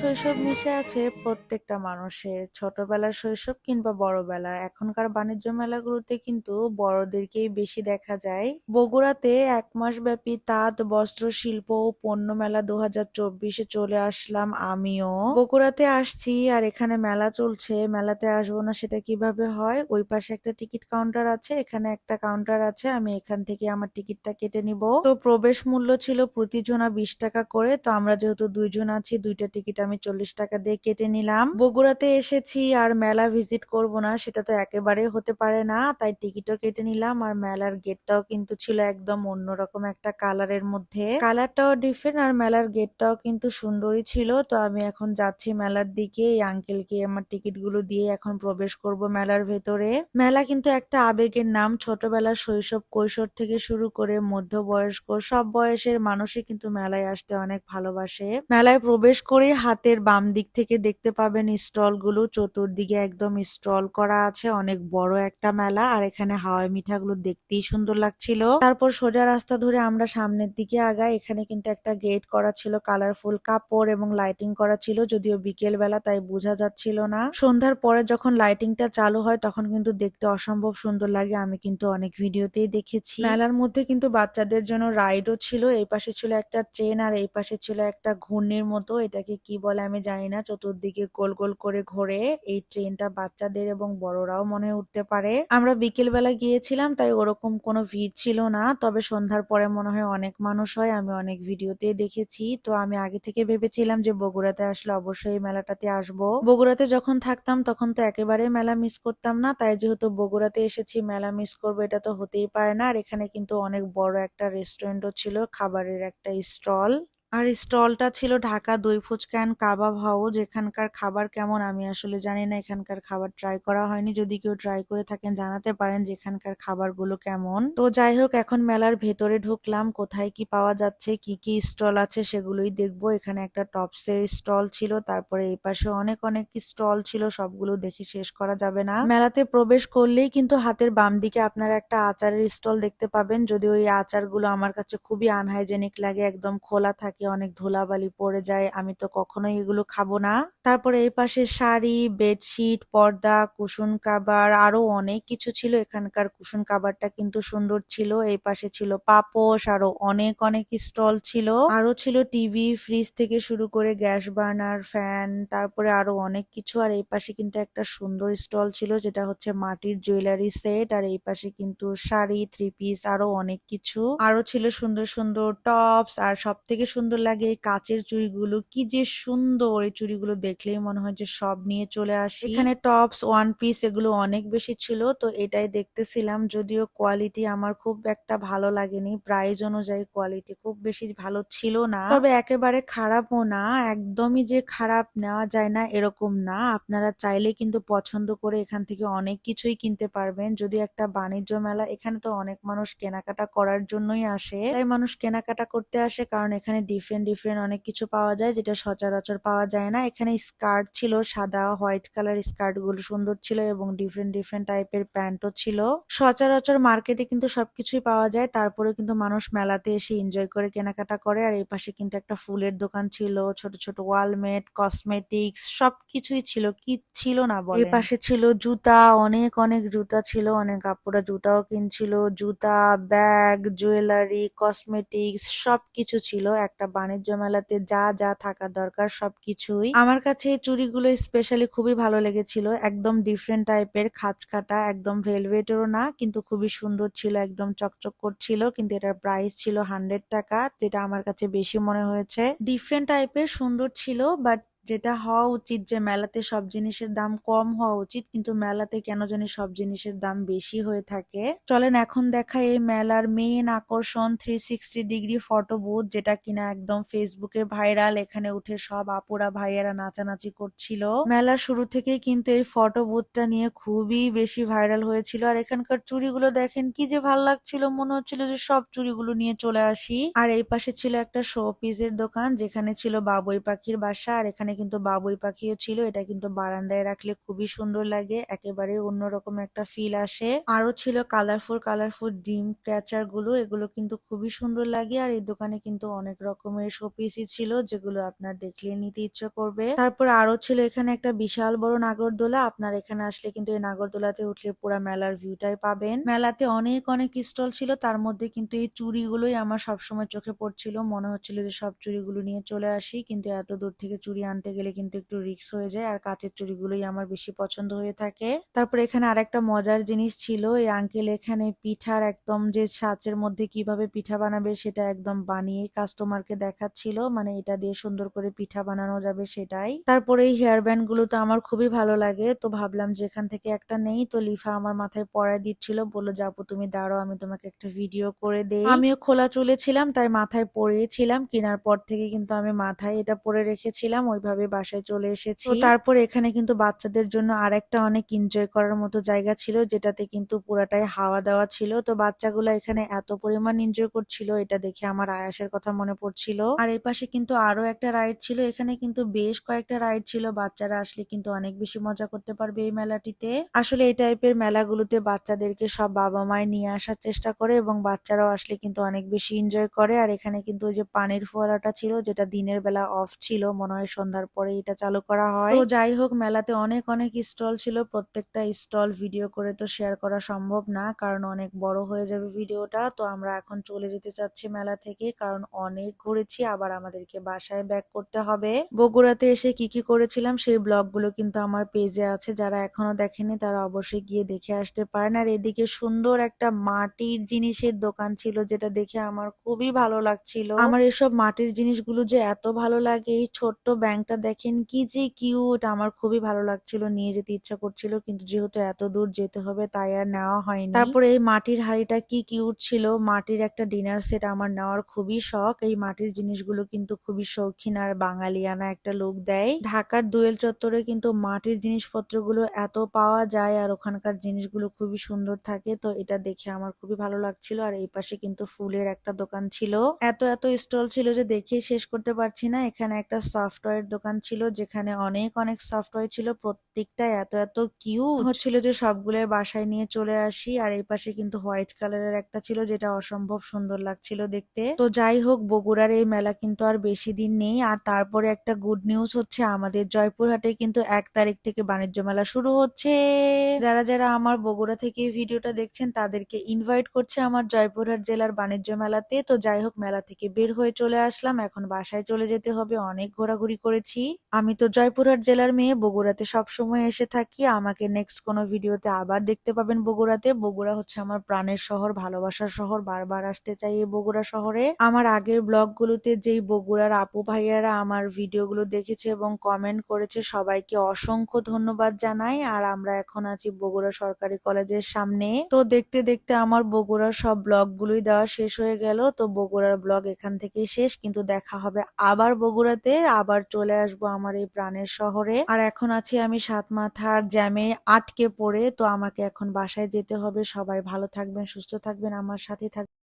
শৈশব মিশে আছে প্রত্যেকটা মানুষের। ছোটবেলার শৈশব কিংবা বড়বেলার। এখনকার বাণিজ্য মেলাগুলোতে কিন্তু বড়দেরকেই বেশি দেখা যায়। বগুড়াতে এক মাস ব্যাপী তাঁত, বস্ত্র, শিল্প ও পণ্য মেলা দু হাজার চব্বিশে চলে আসলাম আমিও। বগুড়াতে আসছি আর এখানে মেলা চলছে। মেলাতে আসব না সেটা কীভাবে হয়? ওই পাশে একটা টিকিট কাউন্টার আছে, এখানে একটা কাউন্টার আছে, আমি এখান থেকে আমার টিকিটটা কেটে নিব। তো প্রবেশ মূল্য ছিল প্রতিজনা বিশ টাকা করে। তো আমরা যেহেতু দুইজন আছি, দুইটা টিকিট আমি চল্লিশ টাকা দিয়ে কেটে নিলাম। বগুড়াতে এসেছি আর মেলা ভিজিট করব না, সেটা তো একেবারে হতে পারে না। তাই টিকিটও কেটে নিলাম আর মেলার গেটটাও কিন্তু ছিল একদম অন্যরকম একটা কালারের মধ্যে। কালারটাও ডিফারেন্ট আর মেলার গেটটাও কিন্তু সুন্দরই ছিল। তো আমি এখন যাচ্ছি মেলার দিকে। এই আঙ্কেলকে আমার টিকিটগুলো দিয়ে এখন প্রবেশ করব মেলার ভেতরে। মেলা কিন্তু একটা আবেগের নাম। ছোটবেলা শৈশব, কৈশোর থেকে শুরু করে মধ্যবয়স্ক, সব বয়সের মানুষই কিন্তু মেলায় আসতে অনেক ভালোবাসে। মেলায় প্রবেশ করে হাতের বাম দিক থেকে দেখতে পাবেন স্টলগুলো চতুর্দিকে একদম স্টল করা আছে, অনেক বড় একটা মেলা, আর এখানে হাওয়াই মিঠাগুলো দেখতেই সুন্দর লাগছিল। তারপর সোজা রাস্তা ধরে আমরা সামনের দিকে আগাই, এখানে কিন্তু একটা গেট করা ছিল, কালারফুল কাপড় এবং লাইটিং করা ছিল, যদিও বিকেল বেলা তাই বোঝা যাচ্ছিল না। সন্ধ্যার পরে যখন লাইটিংটা চালু হয়, তখন কিন্তু দেখতে অসম্ভব সুন্দর লাগে, আমি কিন্তু অনেক ভিডিওতেই দেখেছি। মেলার মধ্যে কিন্তু বাচ্চাদের জন্য রাইডও ছিল, এই পাশে ছিল একটা ট্রেন, আর এই পাশে ছিল একটা ঘূর্ণির মতো, এটাকে কি বলে আমি জানি না চতুর্দিকে গোল গোল করে ঘোরে এই ট্রেনটা বাচ্চাদের এবং বড়রাও মনে উঠতে পারে। আমরা বিকেল বেলা গিয়েছিলাম, তাই ওরকম কোনো ভিড় ছিল না, তবে সন্ধ্যার পরে মনে হয় অনেক মানুষ হয়, আমি অনেক ভিডিওতে দেখেছি। তো আমি আগে থেকে ভেবেছিলাম যে বগুড়াতে আসলে অবশ্যই এই মেলাটাতে আসব। বগুড়াতে যখন থাকতাম, তখন তো একেবারে মেলা মিস করতাম না, তাই যেহেতু বগুড়াতে এসেছি, মেলা মিস করব এটা তো হতেই পারে না। আর এখানে কিন্তু অনেক বড় একটা রেস্টুরেন্টও ছিল, খাবারের একটা স্টল। আর স্টলটা ছিল ঢাকা দই ফুচকা অ্যান্ড কাবাব হাউস। এখানকার খাবার কেমন আমি আসলে জানি না। এখানকার খাবার ট্রাই করা হয়নি। যদি কেউ ট্রাই করে থাকেন, জানাতে পারেন যে এখানকার খাবারগুলো কেমন। তো যাই হোক, এখন মেলার ভেতরে ঢুকলাম। কোথায় কি পাওয়া যাচ্ছে, কি কি স্টল আছে সেগুলোই দেখব। এখানে একটা টপসের স্টল ছিল, তারপরে এই পাশে অনেক অনেক স্টল ছিল, সবগুলো দেখে শেষ করা যাবে না। মেলাতে প্রবেশ করলেই কিন্তু হাতের বাম দিকে আপনারা একটা আচারের স্টল দেখতে পাবেন। যদি ওই আচারগুলো আমার কাছে খুবই আনহাইজেনিক লাগে, একদম খোলা থাকে অনেক ধুলাবালি পড়ে যায়, আমি তো কখনোই এগুলো খাব না। তারপরে এই পাশে শাড়ি, বেডশিট, পর্দা কুশন কাবার, আরও অনেক কিছু ছিল। এখানকার কুশন কাবারটা কিন্তু সুন্দর ছিল। এই পাশে ছিল পাপোশ, আরও অনেক অনেক স্টল ছিল। আরও ছিল টিভি, ফ্রিজ থেকে শুরু করে গ্যাস বার্নার, ফ্যান, তারপরে আরও অনেক কিছু। আর এই পাশে কিন্তু একটা সুন্দর স্টল ছিল, যেটা হচ্ছে মাটির জুয়েলারি সেট। আর এই পাশে কিন্তু শাড়ি, থ্রি পিস, আরও অনেক কিছু। আরও ছিল সুন্দর সুন্দর টপস। আর সব থেকে সুন্দর লাগে, এই কাচের চুড়িগুলো, কি যে সুন্দর এই চুড়িগুলো দেখলেই মনে হয় যে সব নিয়ে চলে আসি। এখানে টপস, ওয়ান পিস এগুলো অনেক বেশি ছিল, তো এটাই দেখতেছিলাম, যদিও কোয়ালিটি আমার খুব একটা ভালো লাগেনি, প্রাইস অনুযায়ী কোয়ালিটি খুব বেশি ভালো ছিল না। তবে একেবারে খারাপও না, একদমই যে খারাপ নেওয়া যায় না এরকম না, আপনারা চাইলে কিন্তু পছন্দ করে এখান থেকে অনেক কিছুই কিনতে পারবেন, যদি একটা বাণিজ্য মেলা, এখানে তো অনেক মানুষ কেনাকাটা করার জন্যই আসে। তাই মানুষ কেনাকাটা করতে আসে, কারণ এখানে ডিফারেন্ট ডিফারেন্ট অনেক কিছু পাওয়া যায় যেটা সচরাচর পাওয়া যায় না। এখানে স্কার্ট ছিল, সাদা হোয়াইট কালার স্কার্টগুলো সুন্দর ছিল এবং ডিফারেন্ট ডিফারেন্ট টাইপের প্যান্টও ছিল। সচরাচর মার্কেটে কিন্তু সবকিছুই পাওয়া যায়। তারপরে কিন্তু মানুষ মেলাতে এসে এনজয় করে, কেনাকাটা করে। আর এই পাশে কিন্তু একটা ফুলের দোকান ছিল, ছোট ছোট ওয়ালমেট কসমেটিক্স সবকিছুই ছিল। কি ছিল না বলে এই পাশে ছিল জুতা, অনেক অনেক জুতা ছিল, অনেক আপুরা জুতাও কিনছিল। জুতা ব্যাগ জুয়েলারি কসমেটিক্স সবকিছু ছিল। একটা বাণিজ্য মেলাতে যা যা থাকা দরকার সবকিছুই। আমার কাছে এই চুড়িগুলো স্পেশালি খুবই ভালো লেগেছিল। একদম ডিফারেন্ট টাইপের খাঁচ কাটা, একদম ভেলভেটেরও না, কিন্তু খুবই সুন্দর ছিল, একদম চকচক করছিল, কিন্তু এটার প্রাইস ছিল হান্ড্রেড টাকা, যেটা আমার কাছে বেশি মনে হয়েছে। ডিফারেন্ট টাইপের সুন্দর ছিল বাট যেটা হওয়া উচিত যে মেলাতে সব জিনিসের দাম কম হওয়া উচিত, কিন্তু মেলাতে কেন জানি সব জিনিসের দাম বেশি হয়ে থাকে। চলেন এখন দেখা এই মেলার মেন আকর্ষণ three sixty degree photo booth যেটা কিনা একদম ফেসবুকে ভাইরাল এখানে উঠে সব আপুরা, ভাইয়েরা নাচানাচি করছিল। মেলার শুরু থেকেই কিন্তু এই ফটো বুথটা নিয়ে খুবই বেশি ভাইরাল হয়েছিল। আর এখানকার চুড়িগুলো দেখেন, কি যে ভালো লাগছিল, মনে হচ্ছিল যে সব চুড়িগুলো নিয়ে চলে আসি। আর এই পাশে ছিল একটা শো পিসের দোকান, যেখানে ছিল বাবুই পাখির বাসা, আর এখানে কিন্তু বাবুই পাখিও ছিল, এটা কিন্তু বারান্দায় রাখলে খুবই সুন্দর লাগে, একেবারে অন্যরকম একটা ফিল আসে। আরও ছিল কালারফুল কালারফুল ডিম ক্যাচারগুলো, এগুলো কিন্তু খুবই সুন্দর লাগে, আর এই দোকানে কিন্তু অনেক রকমের শোপিসই ছিল, যেগুলো আপনার দেখলে নিতে ইচ্ছে করবে। তারপর আরও ছিল এখানে একটা বিশাল বড় নাগরদোলা, আপনার এখানে আসলে কিন্তু এই নাগরদোলাতে উঠলে পুরো মেলার ভিউটাই পাবেন। মেলাতে অনেক অনেক স্টল ছিল, তার মধ্যে কিন্তু এই চুড়িগুলোই আমার সবসময় চোখে পড়ছিল, মনে হচ্ছিল যে সব চুড়িগুলো নিয়ে চলে আসি, কিন্তু এত দূর থেকে চুড়ি আনতে গেলে কিন্তু একটু রিস্ক হয়ে যায়। আর কাঁচের চুড়িগুলোই আমার বেশি পছন্দ হয়ে থাকে। তারপর এখানে আরেকটা মজার জিনিস ছিল, এই আঙ্কেল এখানে পিঠার একদম যে সাচের মধ্যে কীভাবে পিঠা বানাবে সেটা একদম বানিয়ে কাস্টমারকে দেখাচ্ছিল। মানে এটা দিয়ে সুন্দর করে পিঠা বানানো যাবে সেটাই। তারপরে এই হেয়ার ব্যান্ডগুলো তো আমার খুবই ভালো লাগে। তো ভাবলাম যেখান থেকে একটা নেই। তো লিফা আমার মাথায় পরায় দিচ্ছিল। বলল যাব তুমি দাঁড়াও, আমি তোমাকে একটা ভিডিও করে দেই। আমিও খোলা চুলেছিলাম, তাই মাথায় পরিয়েছিলাম। কেনার পর থেকে কিন্তু আমি মাথায় এটা পরে রেখেছিলাম। ওইভাবে বাসায় চলে এসেছি। তারপর এখানে কিন্তু বাচ্চাদের জন্য আর একটা অনেক এনজয় করার মতো জায়গা ছিল, যেটাতে কিন্তু পুরাটাই হাওয়া দেওয়া ছিল। তো বাচ্চাগুলো এখানে এত পরিমাণ এনজয় করছিল, এটা দেখে আমার আয়াসের কথা মনে পড়ছিল। আর এই পাশে কিন্তু আরও একটা রাইড ছিল, এখানে কিন্তু বেশ কয়েকটা রাইড ছিল, বাচ্চারা আসলে কিন্তু অনেক বেশি মজা করতে পারবে এই মেলাটিতে। আসলে এই টাইপের মেলাগুলোতে বাচ্চাদেরকে সব বাবা মায় নিয়ে আসার চেষ্টা করে এবং বাচ্চারাও আসলে কিন্তু অনেক বেশি এনজয় করে। আর এখানে কিন্তু ওই যে পানির ফোয়ারাটা ছিল, যেটা দিনের বেলা অফ ছিল, মনে হয় সন্ধ্যার পরে এটা চালু করা হয়। তো যাই হোক মেলাতে অনেক অনেক স্টল ছিল। প্রত্যেকটা স্টল ভিডিও করে তো শেয়ার করা সম্ভব না কারণ অনেক বড় হয়ে যাবে ভিডিওটা। তো আমরা এখন চলে যেতে চাচ্ছি মেলা থেকে কারণ অনেক ঘুরেছি। আবার আমাদেরকে বাসায় ব্যাক করতে হবে। বগুড়াতে এসে কি কি করেছিলাম সেই ব্লগগুলো কিন্তু আমার পেজে আছে। যারা এখনও দেখেনি তারা অবশ্যই গিয়ে দেখে আসতে পারেন। আর এদিকে সুন্দর একটা মাটির জিনিসের দোকান ছিল যেটা দেখে আমার খুবই ভালো লাগছিল। আমার এসব মাটির জিনিসগুলো যে এত ভালো লাগে এই ছোট্ট ব্যাংকটা দেখেন কি যে কিউট আমার খুবই ভালো লাগছিল, নিয়ে যেতে ইচ্ছা করছিল, কিন্তু যেহেতু এত দূর যেতে হবে তাই আর নেওয়া হয়নি। তারপরে এই মাটির হাড়িটা কি কিউট ছিল? মাটির একটা ডিনার সেট আমার নেওয়ার খুবই শখ। এই মাটির জিনিসগুলো কিন্তু খুবই শৌখিন আর বাঙালিয়ানা একটা লোক দেয়। ঢাকার দুয়েল চত্বরে কিন্তু মাটির জিনিসপত্রগুলো এত পাওয়া যায় আর ওখানকার জিনিসগুলো খুবই সুন্দর থাকে, তো এটা দেখে আমার খুবই ভালো লাগছিল। আর এই পাশে কিন্তু ফুলের একটা দোকান ছিল। এত এত স্টল ছিল যে দেখে শেষ করতে পারছি না। এখানে একটা সফটওয়্যার দোকান ছিল যেখানে অনেক অনেক সফটওয়্যার ছিল। প্রত্যেকটা এত এত কিউ হচ্ছিল যে সবগুলো বাসায় নিয়ে চলে আসি আর এই পাশে কিন্তু হোয়াইট কালারের একটা ছিল যেটা অসম্ভব সুন্দর লাগছিল দেখতে। তো যাই হোক, বগুড়ার এই মেলা কিন্তু আর বেশি দিন নেই। আর তারপরে একটা গুড নিউজ হচ্ছে, আমাদের জয়পুরহাটে কিন্তু এক তারিখ থেকে বাণিজ্য মেলা শুরু হচ্ছে। যারা যারা আমার বগুড়া থেকে ভিডিওটা দেখছেন, তাদেরকে ইনভাইট করছে আমার জয়পুরহাট জেলার বাণিজ্য মেলাতে। তো যাই হোক, মেলা থেকে বের হয়ে চলে আসলাম। এখন বাসায় চলে যেতে হবে। অনেক ঘোরাঘুরি করেছি। আমি তো জয়পুরহাট জেলার মেয়ে, বগুড়াতে সবসময় এসে থাকি। আমাকে নেক্সট কোনো ভিডিওতে আবার দেখতে পাবেন বগুড়াতে। বগুড়া হচ্ছে আমার প্রাণের শহর, ভালোবাসার শহর। বারবার আসতে চাই এই বগুড়া শহরে। আমার আগের ব্লগগুলোতে যেই বগুড়ার আপু ভাইয়ারা আমার ভিডিওগুলো দেখেছে এবং কমেন্ট করেছে, সবাইকে অসংখ্য ধন্যবাদ জানাই। আর আমরা এখন আছি বগুড়া সরকারি কলেজের সামনে। তো দেখতে দেখতে আমার বগুড়ার সব ব্লগগুলোই দেওয়া শেষ হয়ে গেল। তো বগুড়ার ব্লগ এখান থেকে শেষ। কিন্তু দেখা হবে আবার বগুড়াতে। আবার চলে আসব আমার এই প্রাণের শহরে। আর এখন আছি আমি সাত মাথার জ্যামে আটকে পড়ে, তো আমাকে এখন বাসায় যেতে হবে। সবাই ভালো থাকবেন, সুস্থ থাকবেন, আমার সাথে থাকবেন।